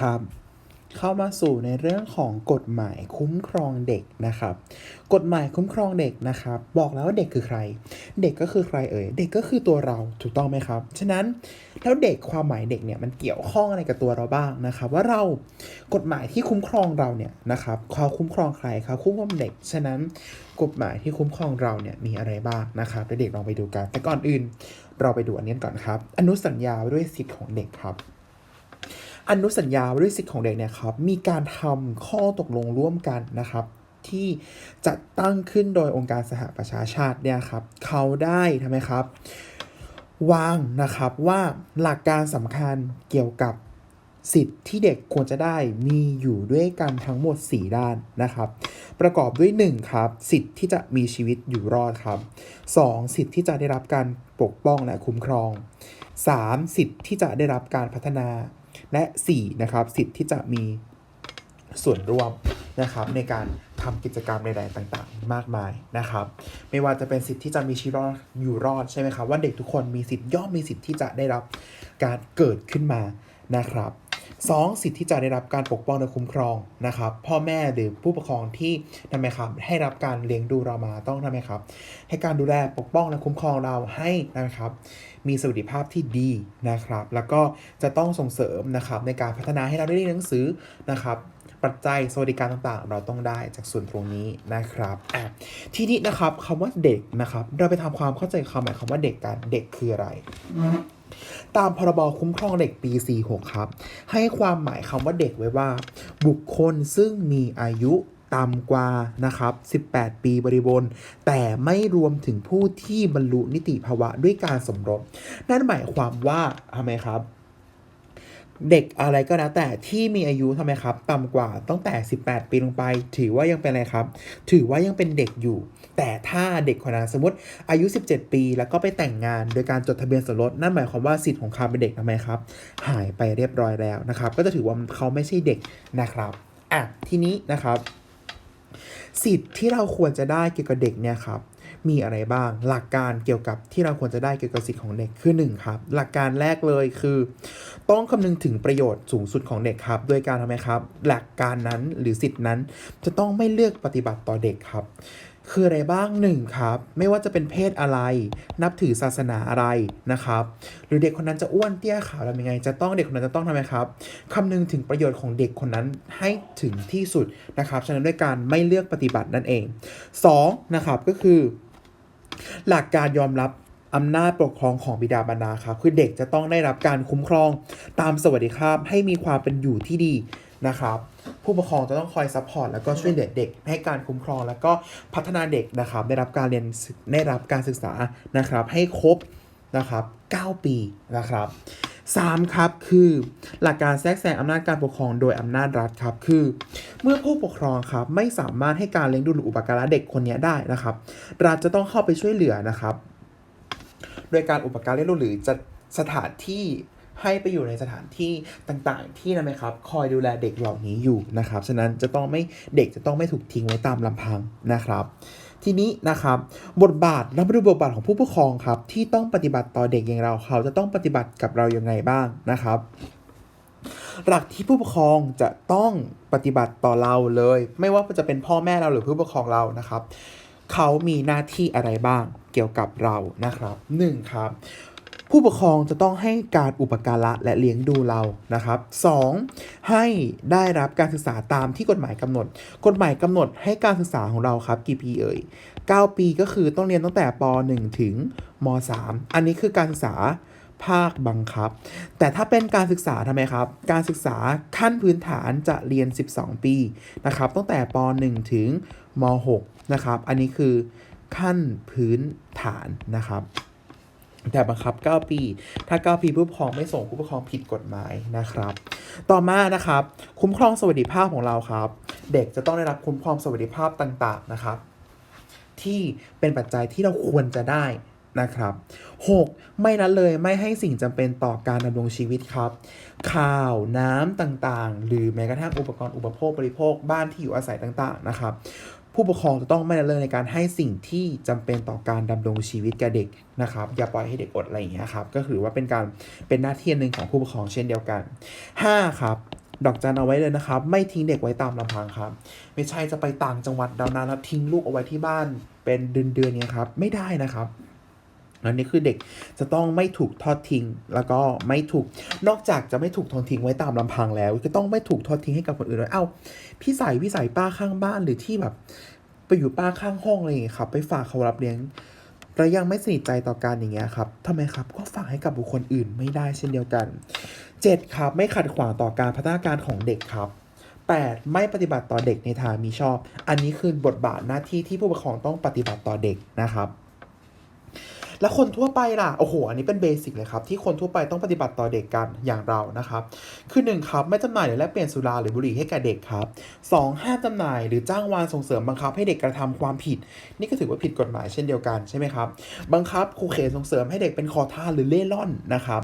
ครับเข้ามาสู่ในเรื่องของกฎหมายคุ้มครองเด็กนะครับ กฎหมายคุ้มครองเด็กนะครับ บอกแล้วว่าเด็กคือใคร เด็กก็คือใครเอ่ย เด็กก็คือตัวเราถูกต้องไหมครับ ฉะนั้นแล้วเด็กความหมายเด็กเนี่ยมันเกี่ยวข้องอะไรกับตัวเราบ้างนะครับ ว่าเรากฎหมายที่คุ้มครองเราเนี่ยนะครับเขาคุ้มครองใครเขาคุ้มครองเด็ก ฉะนั้นกฎหมายที่คุ้มครองเราเนี่ยมีอะไรบ้างนะครับเด็กลองไปดูกัน แต่ก่อนอื่น เราไปดูอันนี้ก่อนครับ อนุสัญญาว่าด้วยสิทธิของเด็กครับ อนุสัญญาด้วยสิทธิของเด็กเนี่ยครับมีการทำข้อตกลงร่วมกันนะครับ ที่จัดตั้งขึ้นโดยองค์การสหประชาชาติเนี่ยครับเขาได้ทำไมครับ วางนะครับว่าหลักการสำคัญเกี่ยวกับสิทธิ์ที่เด็กควรจะได้มีอยู่ด้วยกันทั้งหมด 4 ด้านนะครับ ประกอบด้วย 1 ครับ สิทธิ์ที่จะมีชีวิตอยู่รอดครับ 2. สิทธิ์ที่จะได้รับการปกป้องและคุ้มครอง 3. สิทธิ์ที่จะได้รับการพัฒนา และ 4. นะครับสิทธิ์ที่จะมีส่วนร่วมนะครับในการทำกิจกรรมใดๆต่างๆ มากมายนะครับ ไม่ว่าจะเป็นสิทธิ์ที่จะมีชีวิตอดอยู่รอดใช่ไหมครับว่าเด็กทุกคนมีสิทธิ์ย่อมมีสิทธิ์ที่จะได้รับการเกิดขึ้นมานะครับ สองสิทธิที่จะได้รับการปกป้องและคุ้มครองนะครับ พ่อแม่หรือผู้ปกครองที่ทำไมครับ ให้รับการเลี้ยงดูเรามาต้องทำไมครับ ให้การดูแลปกป้องและคุ้มครองเราให้นะครับ มีสวัสดิภาพที่ดีนะครับ แล้วก็จะต้องส่งเสริมนะครับในการพัฒนาให้เราได้เรียนหนังสือนะครับปัจจัยสวัสดิการต่างๆ เราต้องได้จากส่วนตรงนี้นะครับอะทีนี้นะครับคำว่าเด็กนะครับ เราไปทำความเข้าใจความหมายคำว่าเด็กกันเด็กคืออะไร ตามพรบคุ้มครองเด็กปี 46 ครับ ให้ความหมายคำว่าเด็กไว้ว่า บุคคลซึ่งมีอายุต่ำกว่านะครับ 18 ปีบริบูรณ์ แต่ไม่รวมถึงผู้ที่บรรลุนิติภาวะด้วยการสมรส นั่นหมายความว่าทำไมครับ เด็กอะไรก็แล้วแต่ที่มีอายุทำไมครับ ต่ำกว่าตั้งแต่ 18 ปีลงไป ถือว่ายังเป็นอะไรครับ ถือว่ายังเป็นเด็กอยู่ แต่ถ้าเด็กคนนั้นสมมติอายุ 17 ปีแล้วก็ไปแต่งงาน โดยการจดทะเบียนสมรสนั่นหมายความว่าสิทธิ์ของเขาเป็นเด็กทำไมครับ หายไปเรียบร้อยแล้วนะครับ ก็จะถือว่าเขาไม่ใช่เด็กนะครับอะทีนี้นะครับ สิทธิ์ที่เราควรจะได้เกี่ยวกับเด็กเนี่ยครับ มีอะไรบ้าง หลักการเกี่ยวกับที่เราควรจะได้เกี่ยวกับสิทธิ์ของเด็กคือหนึ่งครับหลักการแรกเลยคือ ต้องคำนึงถึงประโยชน์สูงสุดของเด็กครับโดยการทำไมครับ หลักการนั้นหรือสิทธินั้น จะต้องไม่เลือกปฏิบัติต่อเด็กครับคืออะไรบ้างหนึ่งครับ ไม่ว่าจะเป็นเพศอะไร นับถือศาสนาอะไรนะครับ หรือเด็กคนนั้นจะอ้วนเตี้ยขาวอะไรยังไง จะต้องเด็กคนนั้นจะต้องทำไมครับคำนึงถึงประโยชน์ของเด็กคนนั้นให้ถึงที่สุดนะครับ ฉะนั้นด้วยการไม่เลือกปฏิบัตินั่นเองสองนะครับก็คือ หลักการยอมรับอำนาจปกครองของบิดามารดาครับคือเด็กจะต้องได้รับการคุ้มครองตามสวัสดิภาพให้มีความเป็นอยู่ที่ดีนะครับผู้ปกครองจะต้องคอยซัพพอร์ตแล้วก็ช่วยเหลือเด็กให้การคุ้มครอง แล้วก็พัฒนาเด็กนะครับได้รับการเรียนได้รับการศึกษานะครับให้ครบนะครับ 9 ปีนะครับ 3ครับคือหลักการแทรกแซงอำนาจการปกครองโดยอำนาจรัฐครับคือ เมื่อผู้ปกครองครับไม่สามารถให้การเลี้ยงดูหรืออุปการะเด็กคนนี้ได้นะครับ รัฐจะต้องเข้าไปช่วยเหลือนะครับ โดยการอุปการะเลี้ยงดูหรือจะสถานที่ ให้ไปอยู่ในสถานที่ต่างๆ ที่นะไหมครับคอยดูแลเด็กเหล่านี้อยู่นะครับฉะนั้นจะต้องไม่เด็กจะต้องไม่ถูกทิ้งไว้ตามลำพังนะครับ ทีนี้นะครับบทบาทและบริบทบาทของผู้ปกครองครับที่ต้องปฏิบัติต่อเด็กอย่างเราเขาจะต้องปฏิบัติกับเรายังไงบ้างนะครับหลักที่ผู้ปกครองจะต้องปฏิบัติต่อเราเลย ไม่ว่าจะเป็นพ่อแม่เราหรือผู้ปกครองเรานะครับ เขามีหน้าที่อะไรบ้างเกี่ยวกับเรานะครับหนึ่งครับ ผู้ปกครองจะต้องให้การอุปการะและเลี้ยงดูเรานะครับสองให้ได้รับการศึกษาตามที่กฎหมายกำหนด กฎหมายกำหนดให้การศึกษาของเราครับกี่ปีเอ่ย 9 ปีก็คือต้องเรียนตั้งแต่ป .1 ถึงม .3 อันนี้คือการศึกษาภาคบังคับ แต่ถ้าเป็นการศึกษาทำไมครับ การศึกษาขั้นพื้นฐานจะเรียน 12 ปีนะครับตั้งแต่ป .1 ถึงม .6 นะครับ อันนี้คือขั้นพื้นฐานนะครับ แต่บังคับ 9 ปี ถ้า 9 ปีผู้ปกครองไม่ส่งผู้ปกครองผิดกฎหมายนะครับ ต่อมานะครับ คุ้มครองสวัสดิภาพของเราครับ เด็กจะต้องได้รับคุ้มครองสวัสดิภาพต่างๆนะครับ ที่เป็นปัจจัยที่เราควรจะได้นะครับ 6. ไม่ละเลยไม่ให้สิ่งจำเป็นต่อการดำรงชีวิตครับ ข้าวน้ำต่างๆ หรือแม้กระทั่งอุปกรณ์อุปโภคบริโภคบ้านที่อยู่อาศัยต่างๆนะครับ ผู้ปกครองจะต้องไม่ละเลยในการให้สิ่งที่จำเป็นต่อการดำรงชีวิตแก่เด็กนะครับ อย่าปล่อยให้เด็กอดอะไรอย่างเงี้ยครับก็คือว่าเป็นการเป็นหน้าที่หนึ่งของผู้ปกครองเช่นเดียวกัน 5. ครับดอกจันเอาไว้เลยนะครับ ไม่ทิ้งเด็กไว้ตามลำพังครับ ไม่ใช่จะไปต่างจังหวัดดาวนานแล้วทิ้งลูกเอาไว้ที่บ้านเป็นเดือนๆเนี่ยครับ ไม่ได้นะครับ อันนี้คือเด็กจะต้องไม่ถูกทอดทิ้ง แล้วก็ไม่ถูกนอกจากจะไม่ถูกทอดทิ้งไว้ตามลำพังแล้ว ก็ต้องไม่ถูกทอดทิ้งให้กับคนอื่นด้วยเอ้าพี่ใส่พี่ใส่ป้าข้างบ้านหรือที่แบบ ไปอยู่ป้าข้างห้องอะไรอย่างเงี้ยครับ ไปฝากเขารับเลี้ยงแล้วยังไม่สนิทใจต่อกันอย่างเงี้ยครับทำไมครับก็ฝากให้กับบุคคลอื่นไม่ได้เช่นเดียวกัน 7. ครับ ไม่ขัดขวางต่อการพัฒนาการของเด็กครับ 8. ไม่ปฏิบัติต่อเด็กในทางมีชอบ อันนี้คือบทบาทหน้าที่ที่ผู้ปกครองต้องปฏิบัติต่อเด็กนะครับ แล้วคนทั่วไปล่ะ โอ้โห อันนี้เป็นเบสิกเลยครับ ที่คนทั่วไปต้องปฏิบัติต่อเด็กกันอย่างเรานะครับ คือ 1 ครับ ไม่จำหน่ายหรือแลกเปลี่ยนสุราหรือบุหรี่ให้แก่เด็กครับ 2. ห้ามจำหน่ายหรือจ้างวานส่งเสริมบังคับให้เด็กกระทำความผิด นี่ก็ถือว่าผิดกฎหมายเช่นเดียวกันใช่ไหมครับ บังคับขู่เขนส่งเสริมให้เด็กเป็นคอทานหรือเล่ร่อนนะครับ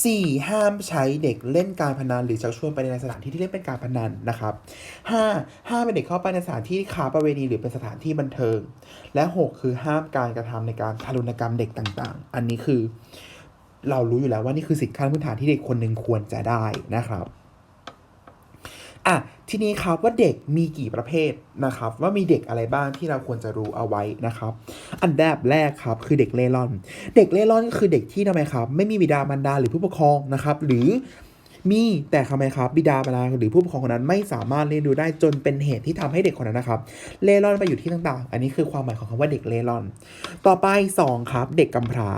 4. ห้ามใช้เด็กเล่นการพนันหรือชักชวนไปในสถานที่ที่เล่นเป็นการพนันนะครับ 5. ห้ามเป็นเด็กเข้าไปในสถานที่ค้าประเวณีหรือเป็นสถานที่บันเทิง และ 6 คือห้ามการกระทำในการทารุณกรรมเด็กต่างๆ อันนี้คือเรารู้อยู่แล้วว่านี่คือสิทธิขั้นพื้นฐานที่เด็กคนหนึ่งควรจะได้นะครับ อะทีนี้ครับว่าเด็กมีกี่ประเภทนะครับ ว่ามีเด็กอะไรบ้างที่เราควรจะรู้เอาไว้นะครับ อันดับแรกครับคือเด็กเล่ร่อน เด็กเล่ร่อนก็คือเด็กที่ทำไมครับ ไม่มีบิดามารดาหรือผู้ปกครองนะครับ หรือ มีแต่ทำไมครับบิดามารดาหรือผู้ปกครองคนนั้นไม่สามารถเลี้ยงดูได้จนเป็นเหตุที่ทำให้เด็กคนนั้นนะครับ เล่ร่อนไปอยู่ที่ต่างๆ อันนี้คือความหมายของคำว่าเด็กเล่ร่อน ต่อไป 2 ครับ เด็กกำพร้า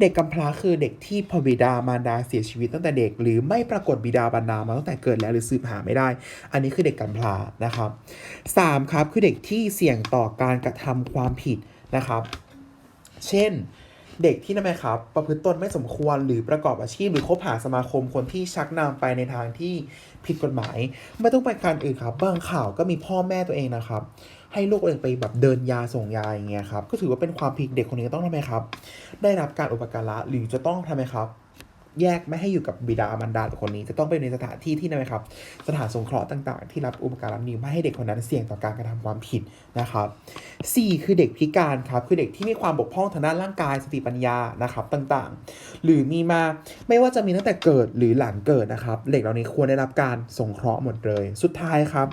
เด็กกำพร้าคือเด็กที่พอบิดามารดาเสียชีวิตตั้งแต่เด็ก หรือไม่ปรากฏบิดามารดามาตั้งแต่เกิดแล้วหรือสืบหาไม่ได้ อันนี้คือเด็กกำพร้านะครับ 3 ครับคือเด็กที่เสี่ยงต่อการกระทำความผิดนะครับ เช่น เด็กที่ทำไมครับ ประพฤติตนไม่สมควรหรือประกอบอาชีพ หรือคบหาสมาคมคนที่ชักนำไปในทางที่ผิดกฎหมาย ไม่ต้องไปการอื่นครับ บางข่าวก็มีพ่อแม่ตัวเองนะครับ ให้ลูกเองไปแบบเดินยาส่งยาอย่างเงี้ยครับ ก็ถือว่าเป็นความผิดเด็กคนนี้ต้องทำไมครับ ได้รับการอุปการะหรือจะต้องทำไมครับ แยกไม่ให้อยู่กับบิดามารดาคนนี้ จะต้องไปในสถานที่ที่นะครับ สถานสงเคราะห์ต่าง ๆ ที่รับอุปการะนี้ไม่ให้เด็กคนนั้นเสี่ยงต่อการกระทำความผิดนะครับ4คือเด็กพิการครับ คือเด็กที่มีความบกพร่องทางด้านร่างกายสติปัญญานะครับต่างๆ หรือมีมาไม่ว่าจะมีตั้งแต่เกิดหรือหลังเกิดนะครับ เด็กเหล่านี้ควรได้รับการสงเคราะห์หมดเลย สุดท้ายครับ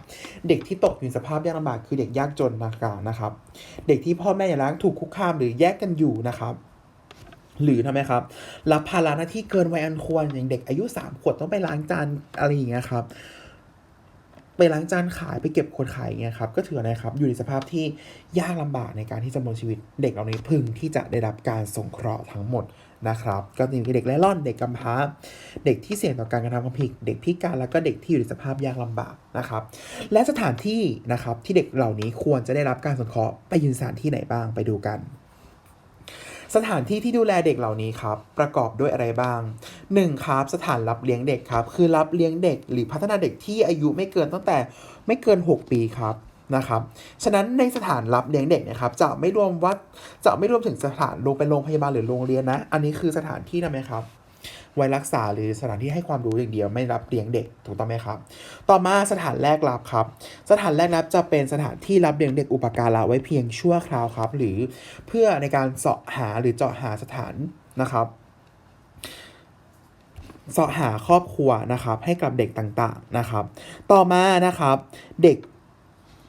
เด็กที่ตกอยู่ในสภาพยากลำบากคือเด็กยากจนนะครับนะครับเด็กที่พ่อแม่อย่าล้างถูกคุกคามหรือแยกกันอยู่นะครับ หรือทำไมครับ รับภาระหน้าที่เกินวัยอันควรอย่างเด็กอายุสามขวบต้องไปล้างจานอะไรอย่างเงี้ยครับ ไปล้างจานขายไปเก็บคนขายอย่างเงี้ยครับ ก็ถือว่านะครับ อยู่ในสภาพที่ยากลำบากในการที่จะดำรงชีวิต เด็กเหล่านี้พึงที่จะได้รับการสงเคราะห์ทั้งหมดนะครับ ก็นี่คือเด็กเล่ร่อนเด็กกำพร้า เด็กที่เสี่ยงต่อการกระทำความผิด เด็กพิการแล้วก็เด็กที่อยู่ในสภาพยากลำบากนะครับ และสถานที่นะครับที่เด็กเหล่านี้ควรจะได้รับการสงเคราะห์ไปยืนสถานที่ไหนบ้างไปดูกัน สถานที่ที่ดูแลเด็กเหล่านี้ครับ ประกอบด้วยอะไรบ้าง 1. ครับ สถานรับเลี้ยงเด็กครับ คือรับเลี้ยงเด็ก หรือพัฒนาเด็กที่อายุไม่เกินตั้งแต่ไม่เกิน 6 ปีครับนะครับ ฉะนั้นในสถานรับเลี้ยงเด็กนะครับ จะไม่รวมวัดจะไม่รวมถึงสถานโรงเป็นโรงพยาบาลหรือโรงเรียนนะ อันนี้คือสถานที่นะไหมครับ ไว้รักษาหรือสถานที่ให้ความรู้อย่างเดียวไม่รับเลี้ยงเด็กถูกต้องไหมครับ ต่อมาสถานแรกรับครับ สถานแรกรับจะเป็นสถานที่รับเลี้ยงเด็กอุปการะไว้เพียงชั่วคราวครับ หรือเพื่อในการเสาะหาหรือเจาะหาสถานนะครับเสาะหาครอบครัวนะครับให้กับเด็กต่างๆนะครับ ต่อมานะครับ เด็ก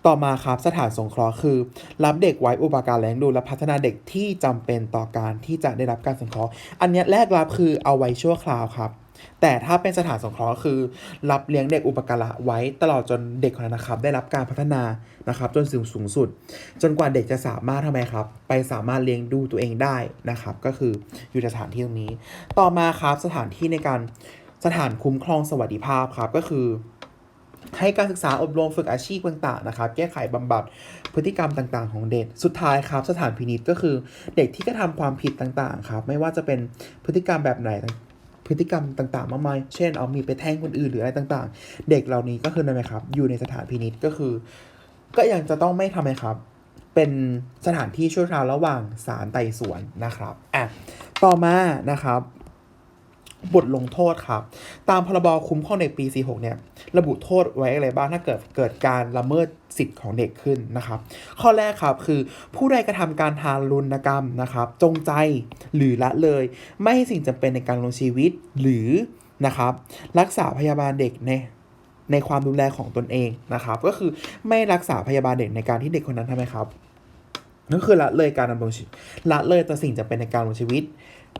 ต่อมาครับสถานสงเคราะห์คือ รับเด็กไว้อุปการะเลี้ยงดูและพัฒนาเด็กที่จำเป็นต่อการที่จะได้รับการสงเคราะห์ อันนี้แรกรับคือเอาไว้ชั่วคราวครับ แต่ถ้าเป็นสถานสงเคราะห์คือ รับเลี้ยงเด็กอุปการะไว้ตลอดจนเด็กคนนั้นนะครับ ได้รับการพัฒนานะครับ จนสูงสูงสุด จนกว่าเด็กจะสามารถทำไมครับ ไปสามารถเลี้ยงดูตัวเองได้นะครับ ก็คืออยู่สถานที่ตรงนี้ ต่อมาครับสถานที่ในการสถานคุ้มครองสวัสดิภาพครับก็คือ ให้การศึกษาอบรมฝึกอาชีพต่างๆนะครับ แก้ไขบำบัดพฤติกรรมต่างๆ ของเด็ก สุดท้ายครับ สถานพินิจก็คือเด็กที่กระทำความผิดต่างๆครับ ไม่ว่าจะเป็นพฤติกรรมแบบไหนพฤติกรรมต่างๆ มากมาย เช่น เอามีไปแทงคนอื่นหรืออะไรต่างๆ เด็กเหล่านี้ก็คืออะไรครับ อยู่ในสถานพินิจก็คือ ก็ยังจะต้องไม่ทำไมครับ เป็นสถานที่ชั่วคราวระหว่างศาลไต่สวนนะครับ อะ ต่อมานะครับ บทลงโทษครับ ตามพรบคุ้มครองเด็กปี 46 เนี่ย ระบุโทษไว้อะไรบ้างถ้าเกิดเกิดการละเมิดสิทธิ์ของเด็กขึ้นนะครับ ข้อแรกครับคือผู้ใดกระทำการทารุณกรรมนะครับ จงใจหรือละเลย ไม่ให้สิ่งจำเป็นในการลงชีวิตหรือนะครับ รักษาพยาบาลเด็กในในความดูแลของตนเองนะครับ ก็คือไม่รักษาพยาบาลเด็กในการที่เด็กคนนั้นทำไมครับนั่นคือละเลยการดำรงชีวิตละเลยต่อสิ่งจะเป็นในการดำรงชีวิต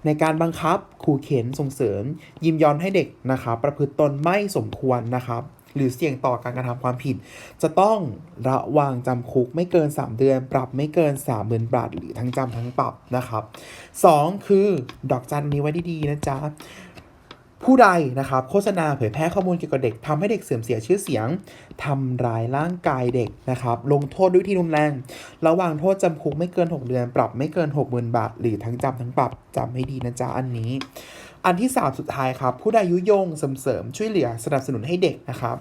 ในการบังคับขู่เข็นส่งเสริม ยิมยอนให้เด็กนะครับประพฤติตนไม่สมควรนะครับ หรือเสี่ยงต่อการกระทำความผิด จะต้องระวางจำคุกไม่เกิน 3 เดือน ปรับไม่เกิน 3 0 0 0 0 บาท หรือทั้งจำทั้งปรับนะครับ 2 คือดอกจันนี้ไว้ดีๆนะจ๊ะ ผู้ใดนะครับโฆษณาเผยแพร่ข้อมูลเกี่ยวกับเด็กทำให้เด็กเสื่อมเสียชื่อเสียงทำร้ายร่างกายเด็กนะครับลงโทษด้วยวิธีรุนแรง ระหว่างโทษจำคุกไม่เกิน 6 เดือน ปรับไม่เกิน 60,000 บาท หรือทั้งจำทั้งปรับจำให้ดีนะจ๊ะอันนี้ อันที่ 3 สุดท้ายครับ ผู้ใดยุยงส่งเสริมช่วยเหลือสนับสนุนให้เด็กนะครับ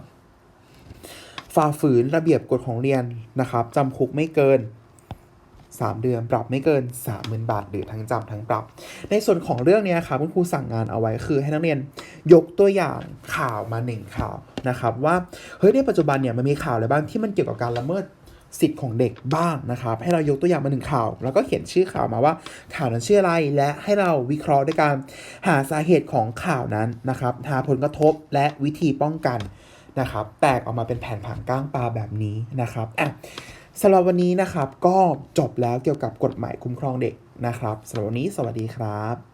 ฝ่าฝืนระเบียบกฎของเรียนนะครับจำคุกไม่เกิน 3 เดือน ปรับไม่เกิน 30,000 บาท หรือทั้งจำทั้งปรับ ในส่วนของเรื่องนี้ครับคุณครูสั่งงานเอาไว้คือให้นักเรียนยกตัวอย่างข่าวมาหนึ่งข่าวนะครับว่าเฮ้ยในปัจจุบันเนี่ยมันมีข่าวอะไรบ้างที่มันเกี่ยวกับการละเมิดสิทธิ์ของเด็กบ้างนะครับ ให้เรายกตัวอย่างมาหนึ่งข่าว แล้วก็เขียนชื่อข่าวมาว่าข่าวนั้นชื่ออะไร และให้เราวิเคราะห์ด้วยการหาสาเหตุของข่าวนั้นนะครับหาผลกระทบและวิธีป้องกันนะครับ แตกออกมาเป็นแผนผังก้างปลาแบบนี้นะครับอะ สำหรับวันนี้นะครับก็จบแล้วเกี่ยวกับกฎหมายคุ้มครองเด็กนะครับสำหรับวันนี้สวัสดีครับ